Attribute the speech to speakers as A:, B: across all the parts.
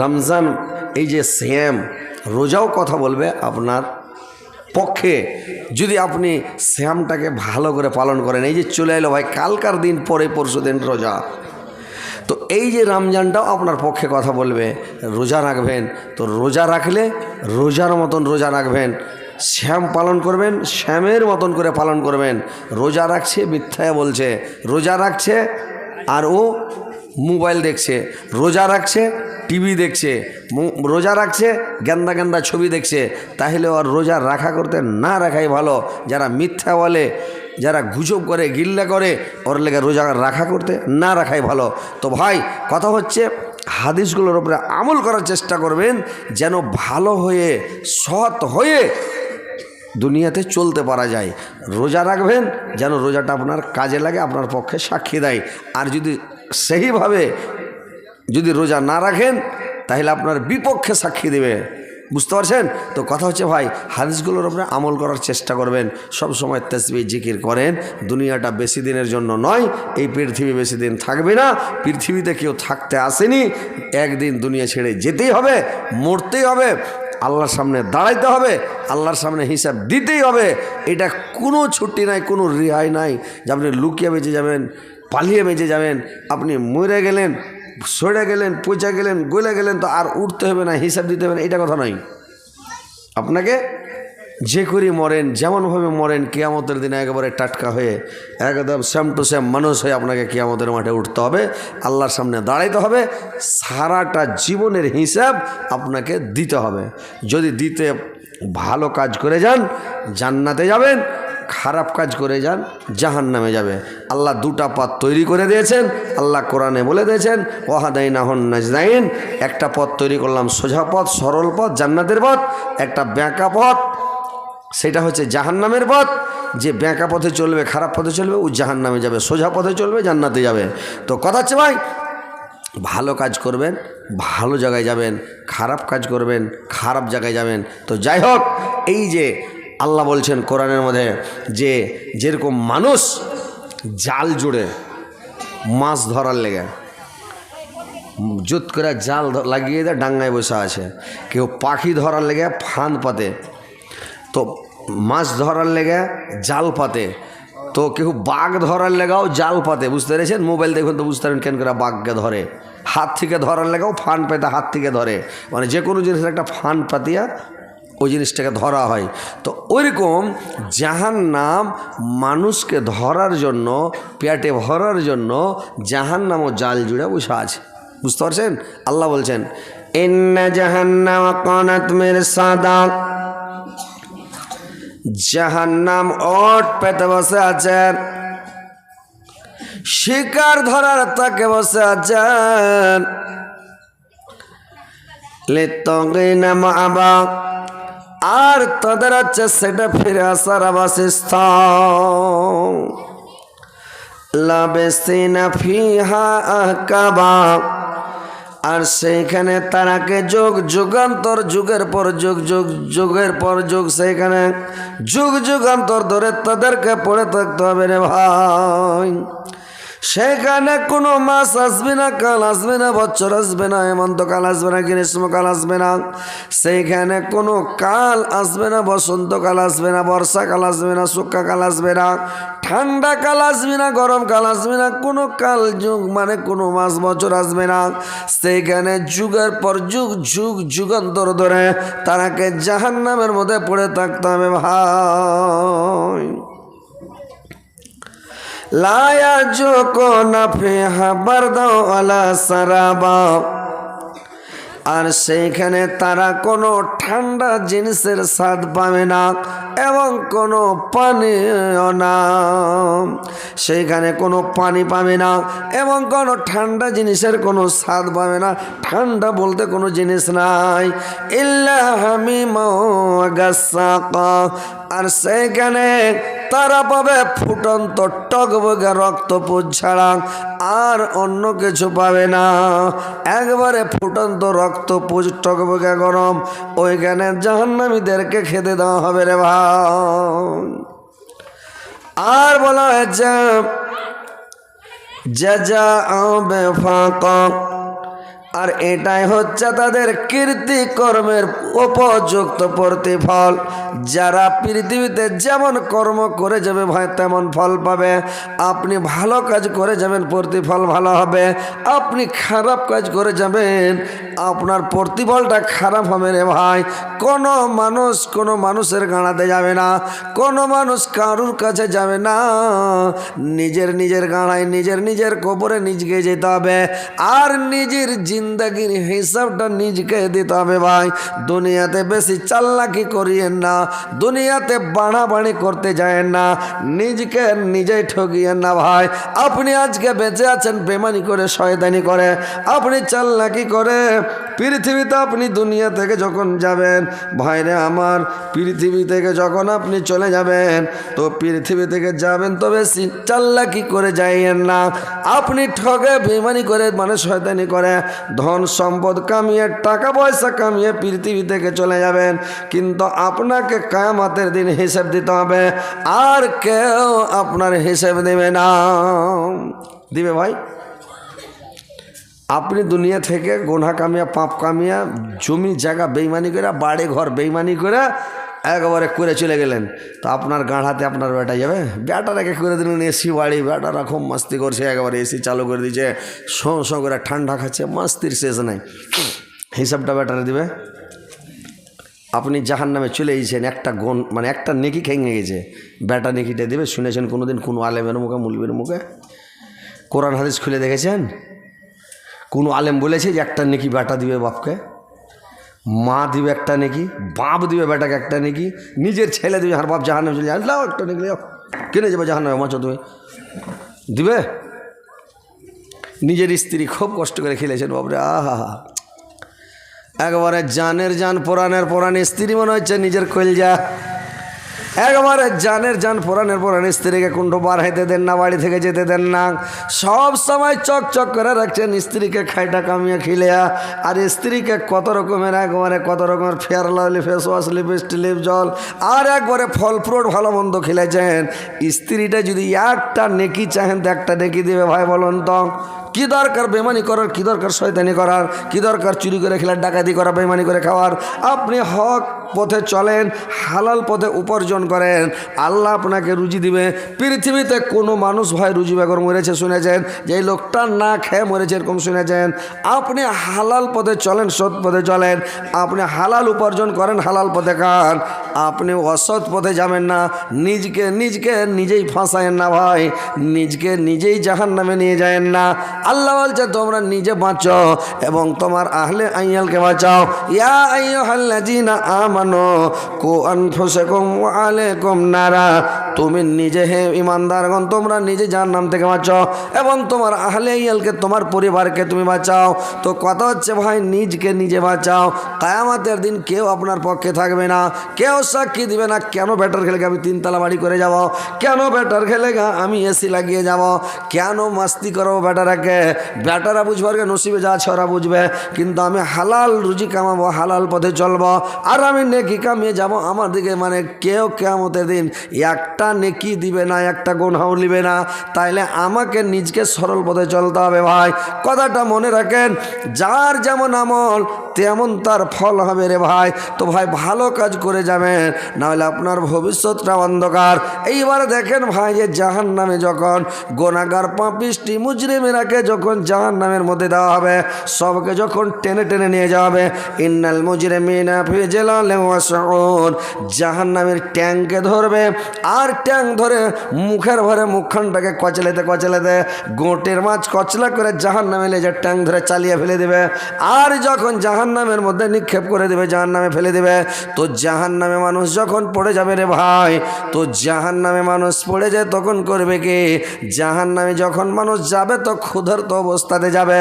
A: রমজান, এই যে শ্যাম রোজাও কথা বলবে আপনার পক্ষে। যদি আপনি শ্যামটাকে ভালো করে পালন করেন, এই যে চলে এলো ভাই, কালকার দিন পরে পরশু দিন রোজা। তো এই যে রমজানটাও আপনার পক্ষে কথা বলবে, রোজা রাখবেন। তো রোজা রাখলে রোজার মতন রোজা রাখবেন। শ্যাম পালন করবেন শ্যামের মতন করে পালন করবেন। রোজা রাখছে মিথ্যায় বলছে। রোজা রাখছে, আর ও মোবাইল দেখছে। রোজা রাখছে টিভি দেখছে রোজা রাখছে, গেন্দা গেন্দা ছবি দেখছে, তাহলে ওর রোজা রাখা করতে না রাখাই ভালো। যারা মিথ্যা বলে, যারা গুজব করে, গিল্লা করে, ওর লেগে রোজা রাখা করতে না রাখাই ভালো। তো ভাই, কথা হচ্ছে, হাদিসগুলোর উপরে আমল করার চেষ্টা করবেন, যেন ভালো হয়ে, সৎ হয়ে দুনিয়াতে চলতে পারা যায়। রোজা রাখবেন, যেন রোজাটা আপনার কাজে লাগে, আপনার পক্ষে সাক্ষী দেয়। আর যদি সেইভাবে যদি রোজা না রাখেন, তাহলে আপনার বিপক্ষে সাক্ষী দেবে। বুঝতে পারছেন? তো কথা হচ্ছে ভাই, হাদিসগুলোর উপরে আমল করার চেষ্টা করবেন। সব সময় তেসবি, জিকির করেন। দুনিয়াটা বেশি দিনের জন্য নয়, এই পৃথিবী বেশি দিন থাকবে না। পৃথিবীতে কেউ থাকতে আসেনি, একদিন দুনিয়া ছেড়ে যেতেই হবে, মরতেই হবে, আল্লাহর সামনে দাঁড়াইতে হবে, আল্লাহর সামনে হিসাব দিতেই হবে। এটা কোনো ছুটি নাই, কোনো রেহাই নাই যে আপনি লুকিয়ে বেঁচে যাবেন, পালিয়ে বেঁচে যাবেন। আপনি মরে গেলেন সরে গেলেন পচা গেলেন গলে গেলেন, তো আর উঠতে হবে না, হিসাব দিতে হবে না, এটা কথা নয়। আপনাকে যে করি মরেন, যেমনভাবে মরেন, কেয়ামতের দিনে একেবারে টাটকা হয়ে, একদম শ্যাম টু শ্যাম মানুষ হয়ে আপনাকে কেয়ামতের মাঠে উঠতে হবে, আল্লাহর সামনে দাঁড়াইতে হবে, সারাটা জীবনের হিসাব আপনাকে দিতে হবে। যদি দিতে ভালো কাজ করে যান, জান্নাতে যাবেন খারাপ কাজ করে যান জাহান নামে যাবে। আল্লাহ দুটা পথ তৈরি করে দিয়েছেন, আল্লাহ কোরআনে বলে দিয়েছেন ওয়াহাদাইন আহন নাজদাইন একটা পথ তৈরি করলাম সোজা পথ, সরল পথ, জান্নাতের পথ, একটা ব্যাঁকা পথ, সেটা হচ্ছে জাহান্নামের পথ। যে ব্যাঁকা পথে চলবে, খারাপ পথে চলবে, ও জাহান নামে যাবে, সোজা পথে চলবে, জান্নাতে যাবে। তো কথা হচ্ছে ভাই, ভালো কাজ করবেন, ভালো জায়গায় যাবেন, খারাপ কাজ করবেন, খারাপ জায়গায় যাবেন। তো যাই হোক, এই যে আল্লাহ বলছেন কোরআনের মধ্যে যে যেরকম মানুষ জাল জুড়ে মাছ ধরার লেগে জুত করে জাল লাগিয়ে দেয়, ডাঙ্গায় বসে আছে। কেউ পাখি ধরার লেগে ফান পাতে, তো মাছ ধরার লেগে জাল পাতে, তো কেউ বাঘ ধরার লেগাও জাল পাতে। বুঝতে পেরেছেন? মোবাইল দেখুন তো, বুঝতে পারেন কেন করে বাঘকে ধরে। হাত থেকে ধরার লেগাও ফান পেতে হাত থেকে ধরে। মানে যে কোনো জিনিসের একটা ফান পাতিয়া ওই জিনিসটাকে ধরা হয়। তো ওইরকম জাহান নাম মানুষকে ধরার জন্য, পেটে ভরার জন্য জাহান নামও জাল জুড়ে বসে আছে। বুঝতে পারছেন? আল্লাহ বলছেন, ইন্না জাহান্নাম কানাত মিরসাদা জাহান্নাম ওট পেতে বসে আছেন শিকার ধরার তাকে বসে আছেন লিত্তগিনা মাবা আর তাদের আছে সেটা ফিরে আসার আবাসস্থল আর সেইখানে তারাকে যুগ যুগান্তর, যুগের পর যুগ যুগ যুগের পর যুগ সেইখানে যুগ যুগান্তর ধরে তাদেরকে পড়ে থাকতে হবে রে ভাই। সেখানে কোনো মাস আসবে না কাল আসবে না বছর আসবে না হেমন্তকাল আসবে না গ্রীষ্মকাল আসবে না সেইখানে কোনো কাল আসবে না বসন্তকাল আসবে না বর্ষাকাল আসবে না শুক্কাকাল আসবে না ঠান্ডা কাল আসবে না গরমকাল আসবে না কোনো কাল যুগ মানে কোনো মাস বছর আসবে না সেইখানে যুগের পর যুগ যুগ যুগান্তর ধরে তারাকে জাহান নামের মধ্যে পড়ে থাকতে হবে ভাই লায়া জোকো নাফে হাবার দাও আলা সারাবা আর সেইখানে তারা কোনো ঠান্ডা জিনিসের স্বাদ পাবে না এবং কোনো পানীয় না সেইখানে কোনো পানি পাবে না এবং কোনো ঠান্ডা জিনিসের কোনো স্বাদ পাবে না ঠান্ডা বলতে কোনো জিনিস নাই। ইল্লা হামি আর সেইখানে তারা পাবে ফুটন্ত টকবগে রক্তপুজ ছাড়া আর অন্য কিছু পাবে না। একবারে ফুটন্ত রক্তপুজ টকবগে গরম, ওইখানে জাহান্নামীদেরকে খেতে দেওয়া হবে রে ভাই। আর বলা হয়েছে, যা যা বেফাক আর এটাই হচ্ছে তাদের কীর্তি কর্মের উপযুক্ত প্রতিফল। যারা পৃথিবীতে যেমন কর্ম করে যাবে ভাই, তেমন ফল পাবে। আপনি ভালো কাজ করে যাবেন, প্রতিফল ভালো হবে। আপনি খারাপ কাজ করে যাবেন, আপনার প্রতিফলটা খারাপ হবে রে ভাই। কোনো মানুষ কোনো মানুষের গাঁড়াতে যাবে না, কোনো মানুষ কারুর কাছে যাবে না। নিজের নিজের গাঁড়ায় নিজের নিজের কবরে নিজকে যেতে হবে। আর নিজের জিন্দগির হিসাবটা নিজকে দিতে হবে ভাই। দুনিয়াতে বেশি চাল্লাকি করিয়েন না, দুনিয়াতে বাড়াবাড়ি করতে যায়েন না, নিজকে নিজেই ঠকিয়েন না ভাই। আপনি আজকে বেঁচে আছেন, বেমানি করে, শয়তানি করে। আপনি চাল্লাকি করে পৃথিবীতে আপনি দুনিয়া থেকে যখন যাবেন, ভাইরে আমার, পৃথিবী থেকে যখন আপনি চলে যাবেন, তো পৃথিবী থেকে যাবেন, তবে চাল্লা কি করে যাইয়েন না? আপনি ঠগে বেমানি করে মানে শয়তানি করে, ধন সম্পদ কামিয়ে, টাকা পয়সা কামিয়ে পৃথিবী থেকে চলে যাবেন। কিন্তু আপনাকে কায়ামাতের দিন হিসেব দিতে হবে, আর কেউ আপনার হিসেব দেবে না। দিবে ভাই? আপনি দুনিয়া থেকে গোনা কামিয়া, পাপ কামিয়া, জমি, জায়গা বেইমানি করে বাড়ি, ঘর বেইমানি করে একবারে করে চলে গেলেন। তো আপনার গাঁড়াতে আপনার বেটা যাবে? বেটারাকে করে দিলেন এসি বাড়ি বেটারা খুব মাস্তি করছে, একবারে এসি চালু করে দিয়েছে, শো শো করে ঠান্ডা খাচ্ছে, মাস্তির শেষ নাই। হিসাবটা বেটারে দিবে। আপনি জাহান নামে চলে গেছেন একটা গন মানে একটা নেকি খেঙে গেছে। বেটা নেকিটা দেবে, শুনেছেন কোনো দিন কোনো আলেমের মুখে মুলবের মুখে? কোরআন হাদিস খুলে দেখেছেন? কোনো আলেম বলেছে যে একটা নেকি বেটা দিবে বাপকে, মা দিবে একটা নেকি, বাপ দিবে বেটাকে একটা নেকি, নিজের ছেলে দিবে আর বাপ জাহান চলে যায়। একটা নেকি, লাও। কেনে যাবে জাহান নামে মাছো তুমি। দিবে? নিজের স্ত্রী খুব কষ্ট করে খেলেছেন বাপরে, আহা। হা একবারে জানের জান পোড়ানের পোড়ান স্ত্রী মনে হচ্ছে নিজের কলজা। একবারে জানের জান পোড়ানের পোড়ান স্ত্রীকে কুণ্ঠ বার হাইতে দেন না, বাড়ি থেকে যেতে দেন না। সব সময় চক চক করে রাখছেন স্ত্রীকে খাইটা কামিয়ে খিলেয়া। আর স্ত্রীকে কত রকমের, একবারে কত রকমের fair lovely face wash lipstick lip gel আর একবারে ফল ফ্রুট ভালো মন্দ খেলেছেন স্ত্রীটা যদি একটা নেকি চাহেন, তো একটা নেকি দিবে, ভাই বলুন তো। কি দরকার বেমানি করার, কি দরকার শয়তানি করার, কি দরকার চুরি করে খেলার, ডাকাতি করা বেমানি করে খাওয়ার? আপনি হক পথে চলেন, হালাল পথে উপার্জন করেন। আল্লাহ আপনাকে রুজি দিবে। পৃথিবীতে কোনো মানুষ ভাই রুজি বেগর মরেছে, শুনেছেন? যে লোকটা না খেয়ে মরেছে, এরকম শুনেছেন? আপনি হালাল পথে চলেন, সৎ পথে চলেন। আপনি হালাল উপার্জন করেন, হালাল পথে খান। আপনি অসৎ পথে যাবেন না। নিজকে নিজকে নিজেই ফাঁসায়েন না ভাই। নিজকে নিজেই জাহান নামে নিয়ে যায়েন না। আল্লাহ বলছে, তোমরা নিজে বাঁচো এবং তোমার আহলে আইয়ালকে বাঁচাও। ইয়া আইয়ুহাল্লাযীনা আমানু, কু আনফুসাকুম ওয়া আলাইকুম নারা। তুমি নিজে হে ইমানদারগণ, তোমরা নিজে যার নাম থেকে বাঁচাও এবং তোমার আহলে আইয়ালকে, তোমার পরিবারকে তুমি বাঁচাও। তো কথা হচ্ছে ভাই, নিজকে নিজে বাঁচাও। কায়ামাতের দিন কেউ আপনার পক্ষে থাকবে না। কেউ সাক্ষী দিবে না, কেন ব্যাটার খেলে আমি তিনতলা বাড়ি করে যাব? কেন ব্যাটার খেলে আমি এসি লাগিয়ে যাব? কেন মাস্তি করব ব্যাটারাকে? ব্যাটারা বুঝবে আর নসিবে যা ওরা বুঝবে। কিন্তু আমি হালাল রুজি কামাবো, হালাল পথে চলবো। আর আমি নেকি কামিয়ে যাব আমার দিকে মানে কেউ কেমতের দিন একটা নেকি দিবে না, একটা গোনাও নিবে না। তাইলে আমাকে নিজকে সরল পথে চলতে হবে ভাই। কথাটা মনে রাখেন, যার যেমন আমল, তেমন তার ফল হবে রে ভাই। তো ভাই, ভালো কাজ করে যাবেন, নাহলে আপনার ভবিষ্যৎটা অন্ধকার। এইবার দেখেন ভাই, যে জাহান নামে যখন গোনাগার পাপিষ্টি মুজরিমেরাকে যখন জাহান নামের মধ্যে দেওয়া হবে, সবকে যখন টেনে টেনে নিয়ে যাওয়া হবে, ইন্নাল মুজরিমিনা ফি জাহান নামের ট্যাঙ্কে ধরবে, আর ট্যাঙ্ক ধরে মুখের ভরে মুখখানটাকে কচলেতে কচলেতে গোটের মাছ কচলা করে জাহান নামে লেজে ট্যাং ধরে চালিয়ে ফেলে দেবে। আর যখন জাহান নামের মধ্যে নিক্ষেপ করে দেবে জাহান নামে ফেলে দেবে, তো জাহান নামে মানুষ যখন পড়ে যাবে রে ভাই, তো জাহান নামে মানুষ পড়ে যায় তখন করবে কি? জাহান নামে যখন মানুষ যাবে, তো ক্ষুধার্ত অবস্থাতে যাবে,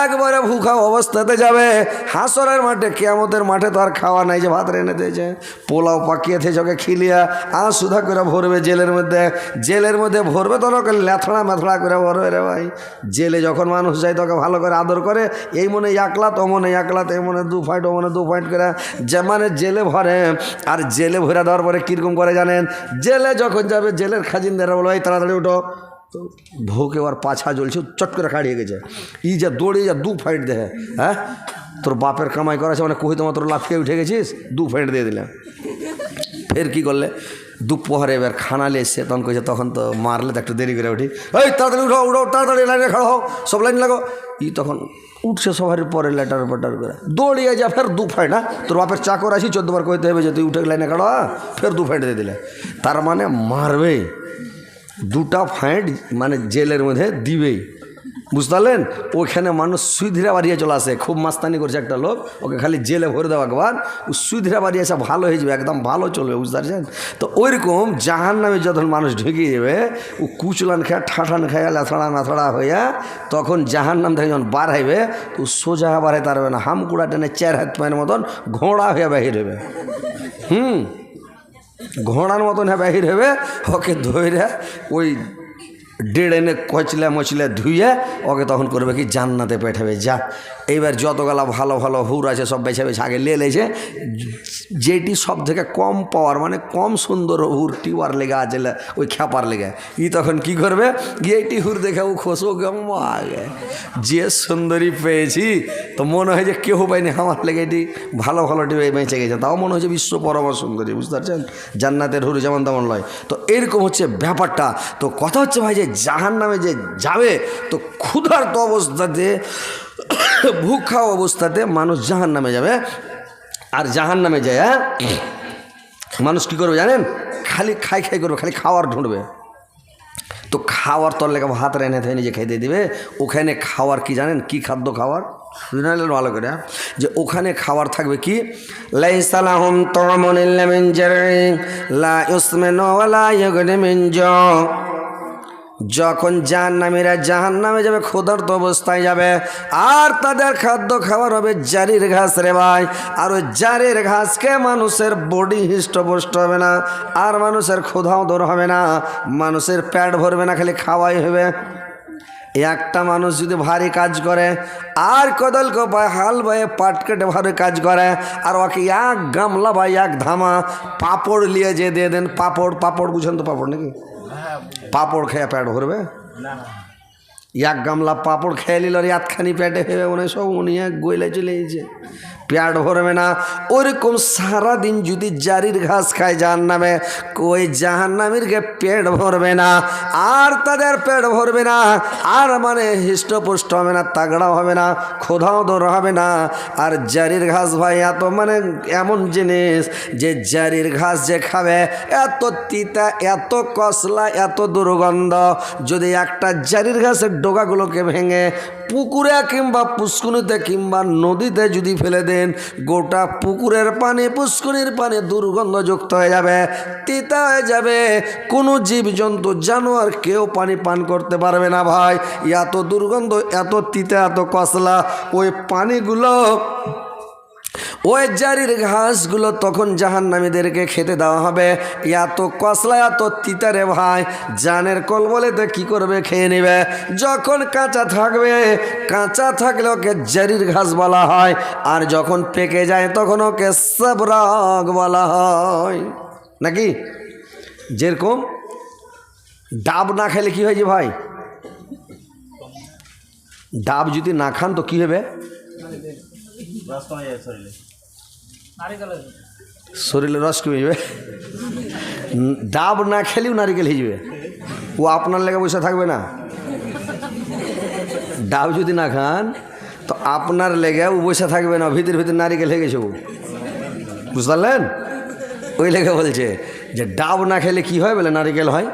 A: একবারে ভুখা অবস্থাতে যাবে। হাসরের মাঠে, কেয়ামতের মাঠে তো আর খাওয়া নাই যে ভাত রেনে দিয়েছে, পোলাও পাকিয়ে থেকে খিলিয়া আর সুধা করে ভরবে জেলের মধ্যে। জেলের মধ্যে ভরবে তো লোকে লেথড়া মেথড়া করে ভরবে রে ভাই। জেলে যখন মানুষ যায় তোকে ভালো করে আদর করে, এই মনে একলা তো মনে একলা তো এই মনে দু ফাইট ও মনে দু ফাইট করে। যে মানে জেলে ভরে, আর জেলে ভরে দেওয়ার পরে কীরকম করে জানেন? জেলে যখন যাবে, জেলের খাজিনদারা বলো, এই তাড়াতাড়ি উঠো। তো ভোকে ওর পাছা জ্বলছে চট করে খাড়িয়ে গেছে। ই যা দৌড়ে যা দু ফাইট দেহে হ্যাঁ? তোর বাপের কামাই করা আছে মানে কহি তোমার তোর লাফিয়ে উঠে গেছিস, দু ফাইট দিয়ে দিলাম। ফের কি করলে? দুপহরে এবার খানালে এসছে তখন কইছে, তখন তো মারলে তো একটু দেরি করে উঠি। এই, তাড়াতাড়ি উঠো উঠো, তাড়াতাড়ি লাইনে খাড়ো হও, সব লাইন লাগো। ই তখন উঠছে সবার পরে লেটার পেটার করে। দৌড়িয়ে যা, ফের দু ফাইট হ্যাঁ? তোর বাপের চাকর আছি চোদ্দবার কইতে হবে যে তুই উঠে লাইনে খাড়ো হ্যাঁ? ফের দু ফাইট দিয়ে দিলে। তার মানে মারবে, দুটা ফাইট মানে জেলের মধ্যে দিবেই। বুঝতে ওইখানে মানুষ সুইধরা বাড়িয়ে চলে আসে। খুব মাস্তানি করছে একটা লোক। ওকে খালি জেলে ভরে দেওয়া একবার ও সুইধরা বাড়িয়ে আসে ভালো হয়ে যাবে, একদম ভালো চলবে বুঝতে পারছেন তো ওইরকম জাহান নামে যখন মানুষ ঢুকিয়ে যাবে ও কুচলান খেয়ে, ঠাঠান খেয়ে, লাথড়া নাথড়া হইয়া তখন জাহান নাম থেকে যখন বার হইবে, তো সোজা বার হইতে পারবে না হামকুড়া টেনে চার হাত পায়ের মতন ঘোড়া হয়ে বাহির হবে হুম? ঘোড়ার মতন হ্যাঁ বাহির হবে ওকে ধরে ওই দেড় এনে কচলে মচলে ধুয়ে ওকে তখন করবে কি জান্নাতে পেঠাবে যা এইবার যতগুলা ভালো ভালো হুর আছে, সব বেছে বেছে আগে লে লেছে যেটি সব থেকে কম পাওয়ার মানে কম সুন্দর হুর টিওয়ার লেগে আছে ওই খ্যাপার লেগে। ই তখন কি করবে? এইটি হুর দেখে ও খোসো কেমন আগে। যে সুন্দরী পেয়েছি, তো মনে হয় যে কেউ পাইনি আমার লেগে এটি ভালো ভালো টিভি বেঁচে গেছে। তাও মনে হচ্ছে বিশ্ব পরমা সুন্দরী, বুঝতে পারছেন? জান্নাতের হুর যেমন তেমন লয় তো এরকম হচ্ছে ব্যাপারটা। তো কথা হচ্ছে ভাই যে জাহান নামে যে যাবে, তো ক্ষুধার্ত অবস্থাতে ভুখা অবস্থাতে মানুষ জাহান নামে যাবে। আর জাহান নামে যায়? মানুষ কি করবে জানেন? খালি খাই খাই করবে, খালি খাওয়ার ঢুঁড়বে। তো খাওয়ার তোর লেগে ভাত রেনে থেকে নিজে খাইতে দিবে। ওখানে খাওয়ার কি জানেন? কি খাদ্য খাওয়ার? ভালো করে হ্যাঁ? যে ওখানে খাওয়ার থাকবে কি? লাইসালাহুম লা যখন জাহান্নামীরা জাহান নামে যাবে, ক্ষুধার্ত অবস্থায় যাবে, আর তাদের খাদ্য খাবার হবে জারির ঘাস রে ভাই। আর ওই জারির ঘাসকে মানুষের বডি হৃষ্টপুষ্ট হবে না, আর মানুষের ক্ষুধাও দূর হবে না, মানুষের প্যাট ভরবে না, খালি খাওয়াই হবে। একটা মানুষ যদি ভারী কাজ করে, আর কদল কোপায় হাল বয়ে পাট কেটে ভারী কাজ করে, আর ওকে এক গামলা বা এক ধামা পাপড় নিয়ে যে দিয়ে দেন, পাপড় পাপড়, বুঝেন তো পাপড় নাকি? পাপড় খেয়ে প্যাট ভরবে? এক গামলা পাপড় খেয়ে নিল আর এতখানি প্যাটে হেবে মনে সব উনি এক গইলে চলে গেছে। পেট ভরবে না। ওরকম সারাদিন যদি জারির ঘাস খায় জাহান নামে ওই জাহান নামেরকে পেট ভরবে না। আর তাদের পেট ভরবে না। আর মানে হৃষ্টপুষ্ট হবে না, তাগড়াও হবে না খোদাও দৌড় হবে না। আর জারির ঘাস ভাই, এত মানে এমন জিনিস যে জারির ঘাস যে খাবে, এত তিতা, এত কসলা, এত দুর্গন্ধ। যদি একটা জারির ঘাসের ডোকাগুলোকে ভেঙে পুকুরে কিংবা পুষ্কুনিতে কিংবা নদীতে যদি ফেলে দেন, গোটা পুকুরের পানি পুষ্কুনির পানি দুর্গন্ধযুক্ত হয়ে যাবে, তিতা হয়ে যাবে। কোনো জীবজন্তু, জানোয়ার কেউ পানি পান করতে পারবে না ভাই। এত দুর্গন্ধ, এত তিতা, এত কসলা, ওই পানিগুলো ওই জারির ঘাসগুলো তখন জাহান্নামীদেরকে খেতে দেওয়া হবে। এত কসলা এত তিতারে ভাই, জানের কল বলে তো কী করবে, খেয়ে নেবে। যখন কাঁচা থাকবে, কাঁচা থাকলে ওকে জারির ঘাস বলা হয়, আর যখন পেকে যায় তখন ওকে সাবরাগ বলা হয়। নাকি? যেরকম ডাব না খেলে কি হয়েছে ভাই? ডাব যদি না খান তো কী হবে? শরীরে রস কমে যাবে। ডাব না খেলেও নারিকেল হয়ে যাবে। ও আপনার লেগে বসে থাকবে না। ডাব যদি না খান, তো আপনার লেগে ও বসে থাকবে না, ভিতর ভিতর নারিকেল হয়ে গেছে ও। বুঝতে পারলেন? ওই লেগে বলছে যে ডাব না খেলে কি হয় বলে নারিকেল হয়?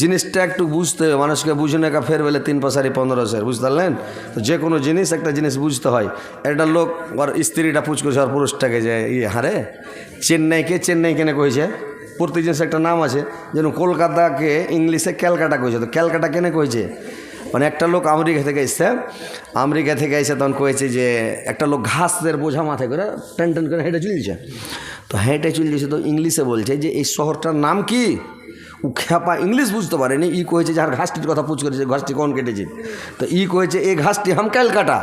A: জিনিসটা একটু বুঝতে হবে। মানুষকে বুঝে কা ফের বেলে তিন পাশারি পনেরো সের বুঝতে পারলেন? তো যে কোনো জিনিস একটা জিনিস বুঝতে হয়। একটা লোক ওর স্ত্রীটা পুচ করেছে আর পুরুষটাকে যে ইয়ে হারে? চেন্নাইকে, চেন্নাই কেনে কইছে? প্রতি জিনিস একটা নাম আছে। যেন কলকাতাকে ইংলিশে ক্যালকাটা কইছে। তো ক্যালকাটা কেনে কইছে? মানে একটা লোক আমেরিকা থেকে এসছে। আমেরিকা থেকে এসে তখন কয়েছে যে, একটা লোক ঘাসদের বোঝা মাথায় করে টেন টেন করে হেঁটে চলছে তো হেঁটে চলছে তো ইংলিশে বলছে যে, এই শহরটার নাম কি? ও খেপা ইংলিশ বুঝতে পারেনি, ই কয়েছে যার ঘাসটির কথা পুছ করেছে, ঘাসটি কোন কেটেছে? তো ই কয়েছে এই ঘাসটি হাম ক্যালকাটা।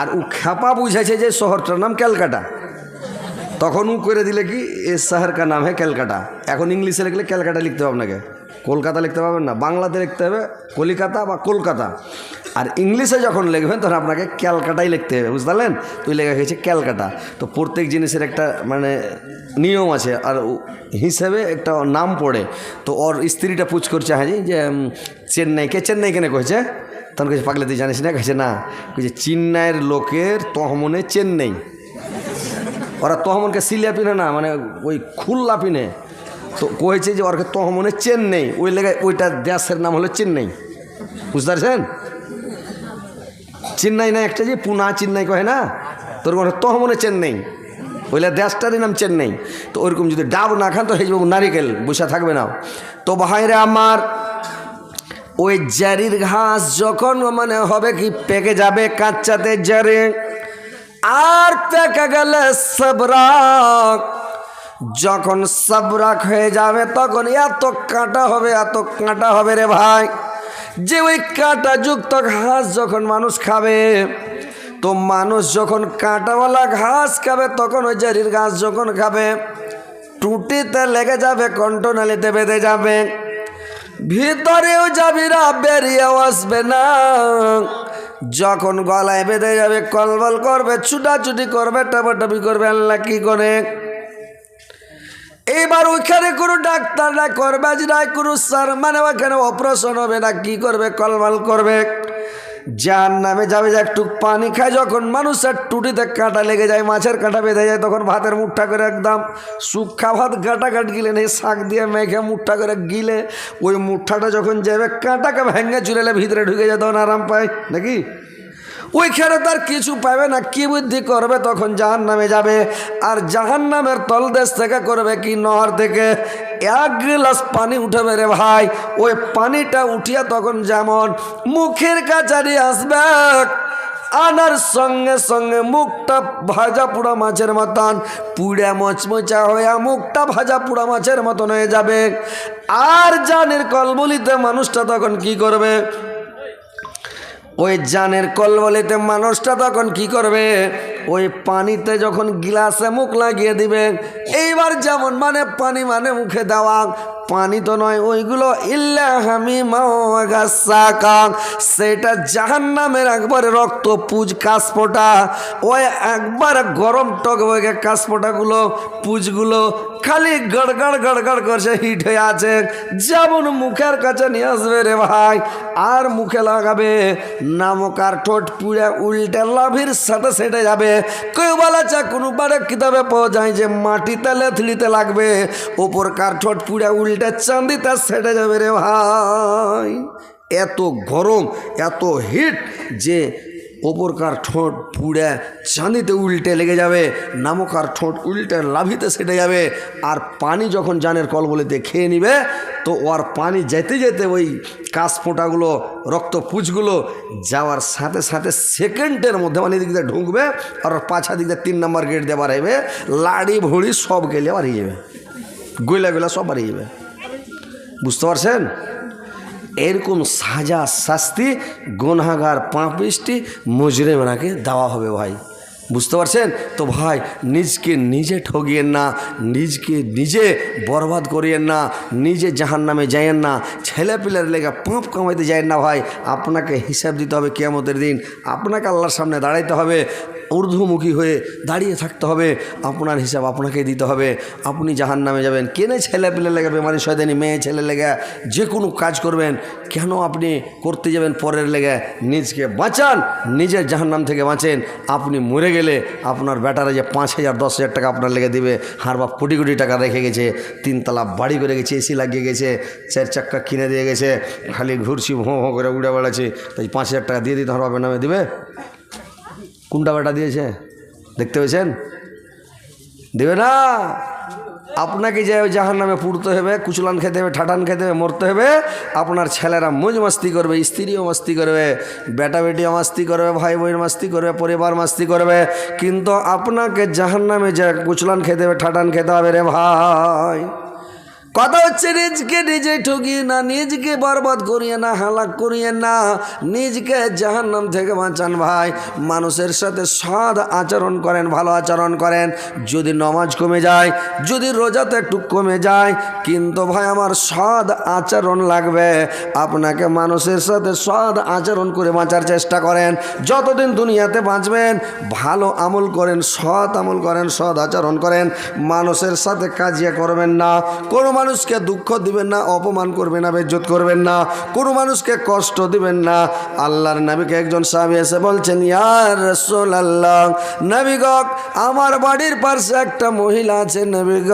A: আর ও খেপা বুঝেছে যে শহরটার নাম ক্যালকাটা। তখন ও করে দিলে কি, এ শহর কা নাম হ্যাঁ ক্যালকাটা। এখন ইংলিশে লিখলে ক্যালকাটা লিখতে হবে আপনাকে। কলকাতা লিখতে পারবেন না, বাংলাতে লিখতে হবে কলিকাতা বা কলকাতা। আর ইংলিশে যখন লিখবেন তখন আপনাকে ক্যালকাটাই লিখতে হবে বুঝতে তুই লেখা হয়েছে ক্যালকাটা। তো প্রত্যেক জিনিসের একটা মানে নিয়ম আছে আর হিসেবে একটা নাম পড়ে। তো ওর স্ত্রীটা পুছ করছে হ্যাঁ যে উম, চেন্নাই কেন কয়েছে তখন কাছে পাগলে তুই জানিস না? কাছে না। কইছে চেন্নাইয়ের লোকের তহমনে চেন্নাই। ওরা তহমনকে সিলিয়া পিনে না মানে ওই খুল্লা পিনে। তো কয়েছে যে ওরকে তহমনে চেন্নাই। ওই লেগে ওইটা দেশের নাম হলো চেন্নাই। বুঝতে পারছেন? চেন্নাই না একটা যে পুনা চেন্নাই কহে না? তোর মানে তহমনে চেন্নাই। ওইলে দেশটারই নাম চেন্নাই। তো ওইরকম যদি ডাব না খান, তো হেজব নারিকেল বসে থাকবে না। তো ভাইরে আমার, ওই জারির ঘাস যখন মানে হবে কি পেকে যাবে কাঁচাতে জারে আর পেকে গেলে সবরাক যখন সবরাক হয়ে যাবে, তখন এত কাঁটা হবে, এত কাঁটা হবে রে ভাই। যে ওই কাঁটা যুক্ত ঘাস যখন মানুষ খাবে, তো মানুষ যখন কাঁটাওয়ালা ঘাস খাবে, তখন ওই জারির ঘাস যখন খাবে, টুটিতে লেগে যাবে, কণ্ঠনালীতে বেঁধে যাবে। ভিতরেও যাবিরা বেরিয়েও আসবে না। যখন গলায় বেঁধে যাবে, কলবল করবে, ছুটাছুটি করবে, টাপাটাপি করবে, আল্লাহ কি করে? এইবার ওইখানে কোনো ডাক্তার না করবে না কোনো সার মানে ওখানে অপারেশন হবে না, কি করবে কলবল করবে। যার নামে যাবে যে একটু পানি খায়, যখন মানুষের টুটিতে কাঁটা লেগে যায়, মাছের কাঁটা বেঁধে যায়, তখন ভাতের মুঠটা করে একদম সুখা ভাত কাটা কাট গিলে নেই শাক দিয়ে মেখে মুঠটা করে গিলে, ওই মুঠাটা যখন যাবে, কাঁটাকে ভেঙে চুলেলে ভিতরে ঢুকে যায় তখন আরাম পায়, নাকি? ওইখানে তার কিছু পাবে না, কি বুদ্ধি করবে তখন জাহান নামে যাবে। আর জাহান নামের তলদেশ থেকে করবে কি? নহর থেকে। এক গ্লাস পানি উঠবে রে ভাই। ওই পানিটা উঠিয়া তখন যেমন মুখের কাছারি আসবে, আনার সঙ্গে সঙ্গে মুখটা ভাজা পুড়া মাছের মতন, পুড়ে মচমচা হইয়া মুখটা ভাজা পুড়া মাছের মতন হয়ে যাবে। আর জানের কলবলিতে মানুষটা তখন কি করবে? ওই জানের কলবলিতে মানুষটা তখন কি করবে? ওই পানিতে যখন গিলাসে মুখ লাগিয়ে দিবে, এইবার যেমন মানে পানি মানে মুখে দেওয়া। পানি তো নয়, ওইগুলো ইল্লা হামি মাকা সেটা জাহান নামের একবারে রক্ত পুজ কাশপোটা ওই একবার গরম টকবগে কাশপোটাগুলো পুজগুলো খালি গড়গড় গড়গড় করছে হিট হয়ে আছে। যেমন মুখের কাছে নিয়ে আসবে রে ভাই, আর মুখে লাগাবে। নামক নামকার ঠোঁট পুড়ে উল্টে লাভির সাথে সেটে যাবে। কেউ বলা চা কোনো বারে কিতাবে পাওয়া যায় যে মাটিতে লেথলিতে লাগবে। ওপরকার ঠোঁট পুড়ে উল্টে চান্দিতে সেটে যাবে রে ভাই। এত গরম, এত হিট যে ওপরকার ঠোঁট পুড়ে চাঁদিতে উল্টে লেগে যাবে, নামকার ঠোঁট উল্টে লাভিতে সেটে যাবে, আর পানি যখন জানের কলবলিতে খেয়ে নিবে, তো ওর পানি যেতে যেতে ওই কাশ ফোঁটাগুলো রক্ত পুজগুলো যাওয়ার সাথে সাথে সেকেন্ডের মধ্যে মানে এদিক দিয়ে ঢুকবে, আর ওর পাছা দিক দিয়ে তিন নম্বর গেট দিয়ে বাড়াইবে, লাড়ি ভুড়ি সব গেলে বাড়িয়ে যাবে। গইলা গইলা সব বাড়িয়ে যাবে। বুঝতে পারছেন? এরকম সাজা শাস্তি গুনাগার পাঁপিসটি মুজরেমনাকে দেওয়া হবে ভাই। বুঝতে পারছেন? তো ভাই, নিজকে নিজে ঠগিয়েন না, নিজকে নিজে বরবাদ করিয়েন না, নিজে জাহান নামে যাইয়েন না ছেলে পিলের লেগে পাপ কামাইতে যায়েন না ভাই। আপনাকে হিসাব দিতে হবে কেয়ামতের দিন। আপনাকে আল্লাহর সামনে দাঁড়াইতে হবে। ঊর্ধ্বমুখী হয়ে দাঁড়িয়ে থাকতে হবে। আপনার হিসাব আপনাকে দিতে হবে। আপনি জাহান নামে যাবেন। কেনে ছেলে পেলে লেগে বেমারি শয়দানি মেয়ে, ছেলে লেগে, যে কোনো কাজ করবেন। কেন আপনি করতে যাবেন পরের লেগে? নিজকে বাঁচান, নিজের জাহান নাম থেকে বাঁচেন। আপনি মরে গেলে আপনার বেটারা যে পাঁচ হাজার, দশ হাজার টাকা আপনার লেগে দিবে। হার কোটি কোটি টাকা রেখে গেছে। তিনতলা বাড়ি করে গেছে, এসি লাগিয়ে গেছে, চার চাক্কা কিনে দিয়ে গেছে। খালি ঘুরছি ভোঁ ভোঁ করে উড়ে বেড়াচ্ছে। তাই পাঁচ হাজার টাকা দিয়ে দিতে হার নামে দিবে? কোনটা বেটা দিয়েছে। দেখতে পেয়েছেন? দেবে না? আপনাকে যে জাহার নামে পুড়তে হবে, কুচলান খেতে হবে, ঠাটান খেতে হবে, মরতে হবে, আপনার ছেলেরা মুজ মাস্তি করবে, স্ত্রীও মাস্তি করবে, বেটা বেটিও মাস্তি করবে, ভাই বোন মাস্তি করবে, পরিবার মাস্তি করবে, কিন্তু আপনাকে জাহার নামে যে কুচলান খেতে হবে, ঠাটান খেতে হবে রে ভাই। কথা হচ্ছে, নিজকে নিজে ঠকিয়ে না, নিজকে বরবাদ করিয়ে না, হালাক করিয়ে না, নিজকে জাহান্নাম থেকে বাঁচান ভাই। মানুষের সাথে সৎ আচরণ করেন, ভালো আচরণ করেন। যদি নমাজ কমে যায়, যদি রোজাতে একটু কমে যায়, কিন্তু ভাই আমার সৎ আচরণ লাগবে। আপনাকে মানুষের সাথে সৎ আচরণ করে বাঁচার চেষ্টা করেন। যতদিন দুনিয়াতে বাঁচবেন, ভালো আমল করেন, সৎ আমল করেন সদ আচরণ করেন। মানুষের সাথে কাজিয়া করবেন না। কোনো মানুষকে দুঃখ দিবেন না, অপমান করবেন না, বেজ্জত করবেন না, কোনো মানুষকে কষ্ট দিবেন না। আল্লাহর নবীকে একজন সাহাবী এসে বলছেন ইয়ার রসুল আল্লাহ নবীগ আমার বাড়ির পাশে একটা মহিলা আছে নবীগ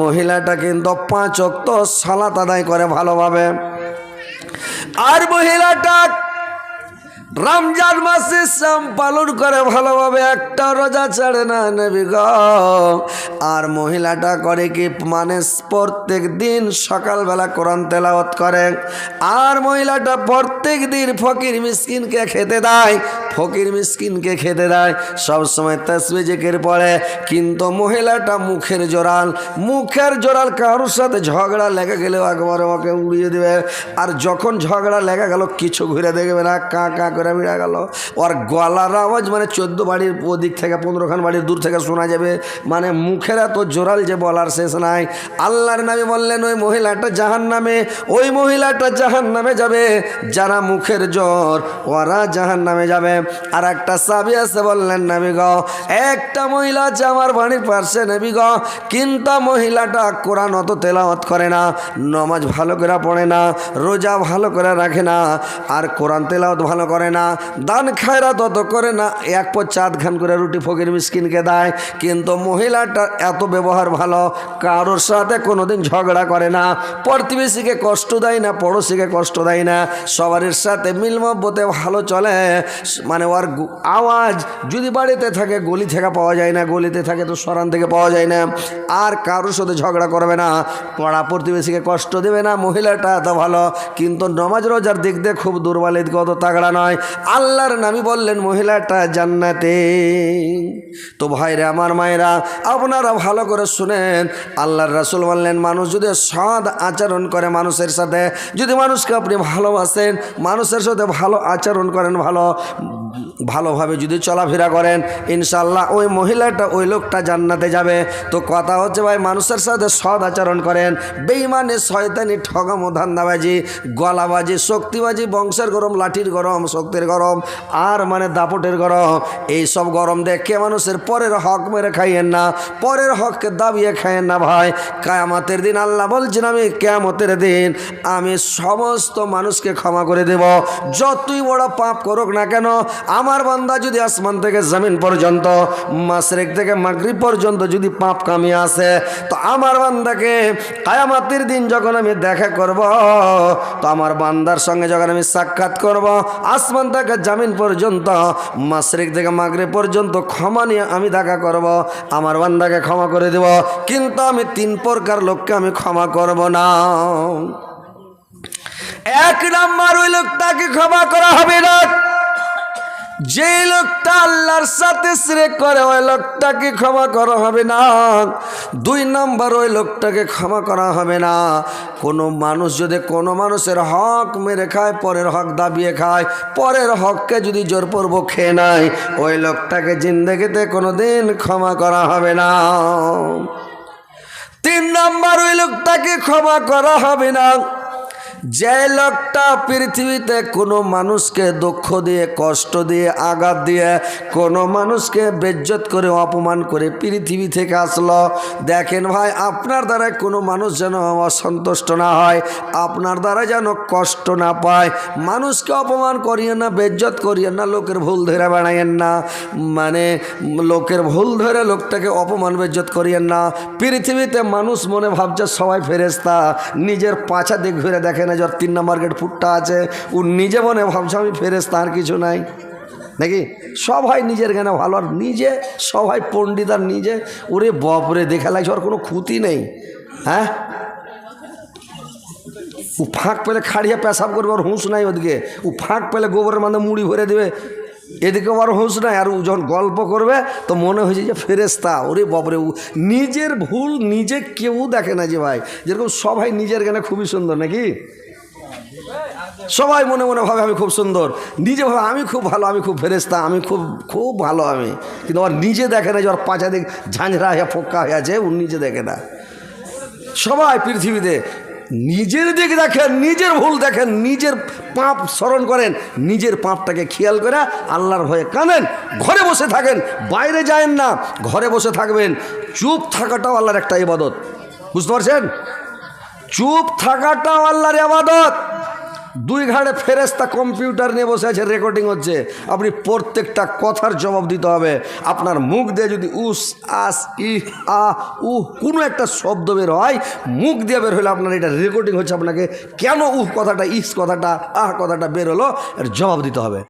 A: মহিলাটা কিন্তু পাঁচ অক্ত সালাত আদায় করে ভালোভাবে। আর মহিলাটা রমজান মাসে শ্যাম পালন করে ভালোভাবে একটা রোজা ছাড়ে না নেবি গ। আর মহিলাটা করে কি মানে প্রত্যেক দিন সকালবেলা কোরআন তেলাওয়াত করে। আর মহিলাটা প্রত্যেক দিন ফকির মিসকিনকে খেতে দেয়, ফকির মিসকিনকে খেতে দেয় সবসময় তসবি জেকের পড়ে। কিন্তু মহিলাটা মুখের জোরাল মুখের জোরাল কারোর সাথে ঝগড়া লেগে গেলেও একবারে ওকে উড়িয়ে দেবে। আর যখন ঝগড়া লেগে গেল, কিছু ঘুরে দেখবে না, কা কা করে মিড়া গেল। ওর গলার আওয়াজ মানে চোদ্দ বাড়ির ওদিক থেকে পনেরোখান বাড়ির দূর থেকে শোনা যাবে। মানে মুখের এত জোরাল যে বলার শেষ নাই। আল্লাহর নামে বললেন, ওই মহিলাটা জাহান নামে ওই মহিলাটা জাহান নামে যাবে। যারা মুখের জ্বর ওরা জাহান নামে যাবে। আর একটা সাবি আছে বললেন, নাবি গ, একটা মহিলা আছে আমার বাড়ির পাশে, নেবি গ, কিন্তু মহিলাটা কোরআন অত তেলাওয়াত করে না, নমাজ ভালো করে পড়ে না, রোজা ভালো করে রাখে না, আর কোরআন তেলাওয়াত ভালো করে না। দান খায়রা তত করে না, এক পর চাঁদ খান করে রুটি ফকির মিসকিনকে দেয়। কিন্তু মহিলাটা এত ব্যবহার ভালো, কারোর সাথে কোনোদিন ঝগড়া করে না। প্রতিবেশীকে কষ্ট দেয় না, পড়োশিকে কষ্ট দেয় না। সবার সাথে মিলমব্বতে ভালো চলে। মানে ওর আওয়াজ যদি বাড়িতে থাকে, গলি থেকে পাওয়া যায় না, গলিতে থাকে তো সরান থেকে পাওয়া যায় না। আর কারোর সাথে ঝগড়া করবে না। পড়া প্রতিবেশীকে কষ্ট দেবে না, মহিলাটা এত ভালো। কিন্তু নমাজ রোজার দিক দিয়ে খুব দুর্বল অত তাগড়া নয়। আল্লাহর নামি বললেন, মহিলাটা জান্নাতে। তো ভাইরা আমার মায়েরা, আপনারা ভালো করে শুনেন। আল্লাহর রাসুল বললেন, মানুষ যদি সৎ আচরণ করে মানুষের সাথে, যদি মানুষকে আপনি ভালোবাসেন, মানুষের সাথে ভালো আচরণ করেন, ভালো, ভালোভাবে যদি চলাফেরা করেন ইনশাল্লাহ ওই মহিলাটা ওই লোকটা জান্নাতে যাবে। তো কথা হচ্ছে ভাই, মানুষের সাথে সৎ আচরণ করেন। বেইমানে শয়তানি ঠগামো ধান্দাবাজি, গলাবাজি, শক্তিবাজি, বংশের গরম, লাঠির গরম শক্তির গরম, আর মানে দাপটের গরম। এই সব গরম দেখে মানুষের পরের হক মেরে খাইয়েন না, পরের হককে দাবিয়ে খাইয়েন না ভাই। কায়ামতের দিন আল্লাহ বলছেন, আমি কেয়ামতের দিন আমি সমস্ত মানুষকে ক্ষমা করে দেব। যতই বড় পাপ করুক না কেন, আমার বান্দা যদি আসমান থেকে জমিন পর্যন্ত মাসরেক থেকে মাগরি পর্যন্ত যদি পাপ কামিয়ে আসে, তো আমার বান্দাকে কায়ামাতির দিন যখন আমি দেখা করব, তো আমার বান্দার সঙ্গে যখন আমি সাক্ষাৎ করব, আসমান থেকে জামিন পর্যন্ত, মাসরিক থেকে মাগরে পর্যন্ত ক্ষমা নিয়ে আমি দেখা করব, আমার বান্দাকে ক্ষমা করে দেব, কিন্তু আমি তিন প্রকার লোককে আমি ক্ষমা করব না। এক নাম্বার ওই লোকটাকে ক্ষমা করা হবে না। যে লোকটা আল্লাহর সাথে শ্রেক করে, ওই লোকটাকে ক্ষমা করা হবে না। দুই নাম্বার, ওই লোকটাকে ক্ষমা করা হবে না। কোনো মানুষ যদি কোনো মানুষের হক মেরে খায়, পরের হক দাবিয়ে খায়, পরের হককে যদি জোরপূর্বক খেয়ে নেয়, ওই লোকটাকে জিন্দগিতে কোনো দিন ক্ষমা করা হবে না। তিন নাম্বার, ওই লোকটাকে ক্ষমা করা হবে না। যে লোকটা পৃথিবীতে কোনো মানুষকে দুঃখ দিয়ে, কষ্ট দিয়ে, আঘাত দিয়ে, কোনো মানুষকে বেজ্জত করে, অপমান করে পৃথিবী থেকে আসলো, দেখেন ভাই, আপনার দ্বারা কোনো মানুষ যেন অসন্তুষ্ট না হয়, আপনার দ্বারা যেন কষ্ট না পায়, মানুষকে অপমান করিয়ে না, বেজ্জত করিয়েন না, লোকের ভুল ধরে বেড়াইয়েন না মানে লোকের ভুল ধরে লোকটাকে অপমান, বেজ্জত করিয়েন না, পৃথিবীতে মানুষ মনে ভাবছে সবাই ফেরেস্তা নিজের পাছা দিক ঘুরে দেখে যার তিন নম্বর গেট ফুটটা আছে, ও নিজে মনে ভাবছে, আমি ফেরেস আর কিছু নাই। নাকি? সবাই নিজের জ্ঞানে ভালো, আর নিজে, সবাই পণ্ডিত, আর নিজে, ওরে বপরে, দেখা লাগছে ওর কোনো ক্ষতি নেই। হ্যাঁ? ও ফাঁক পেলে খাড়িয়া পেশাব করবে, ওর হুঁশ নাই ওদিকে। ও ফাঁক পেলে গোবরের মানে মুড়ি ভরে দেবে। এদিকে আবার হুঁশ নাই, আর যখন গল্প করবে, তো মনে হয়েছে যে ফেরেস্তা ওরে বাপরে ও নিজের ভুল নিজে কেউ দেখে না যে ভাই। যেরকম সবাই নিজের জ্ঞানে খুবই সুন্দর নাকি? সবাই মনে মনে ভাবে আমি খুব সুন্দর। নিজে ভাবে আমি খুব ভালো, আমি খুব ফেরেস্তা আমি খুব খুব ভালো আমি। কিন্তু আমার নিজে দেখে না যে ওর পাঁচা দিক ঝাঁঝরা হয়ে ফোক্কা হয়ে আছে, ও নিজে দেখে না। সবাই পৃথিবীতে নিজের দিক দেখেন, নিজের ভুল দেখেন, নিজের পাপ স্মরণ করেন, নিজের পাপটাকে খেয়াল করে আল্লাহর ভয়ে কাঁদেন, ঘরে বসে থাকেন, বাইরে যায়েন না, ঘরে বসে থাকবেন। চুপ থাকাটাও আল্লাহর একটা ইবাদত। বুঝতে পারছেন? চুপ থাকাটাও আল্লাহর ইবাদত। দুই ঘাড়ে ফেরেস্তা কম্পিউটার নিয়ে বসে আছে রেকর্ডিং হচ্ছে। আপনি প্রত্যেকটা কথার জবাব দিতে হবে। আপনার মুখ দিয়ে যদি উস, আস, ই, আ, উ কোনো একটা শব্দ বের হয়, মুখ দিয়ে বের হলে আপনার এটা রেকর্ডিং হচ্ছে আপনাকে। কেন উহ কথাটা, ইস কথাটা, আহ কথাটা বের হলো, এর জবাব দিতে হবে।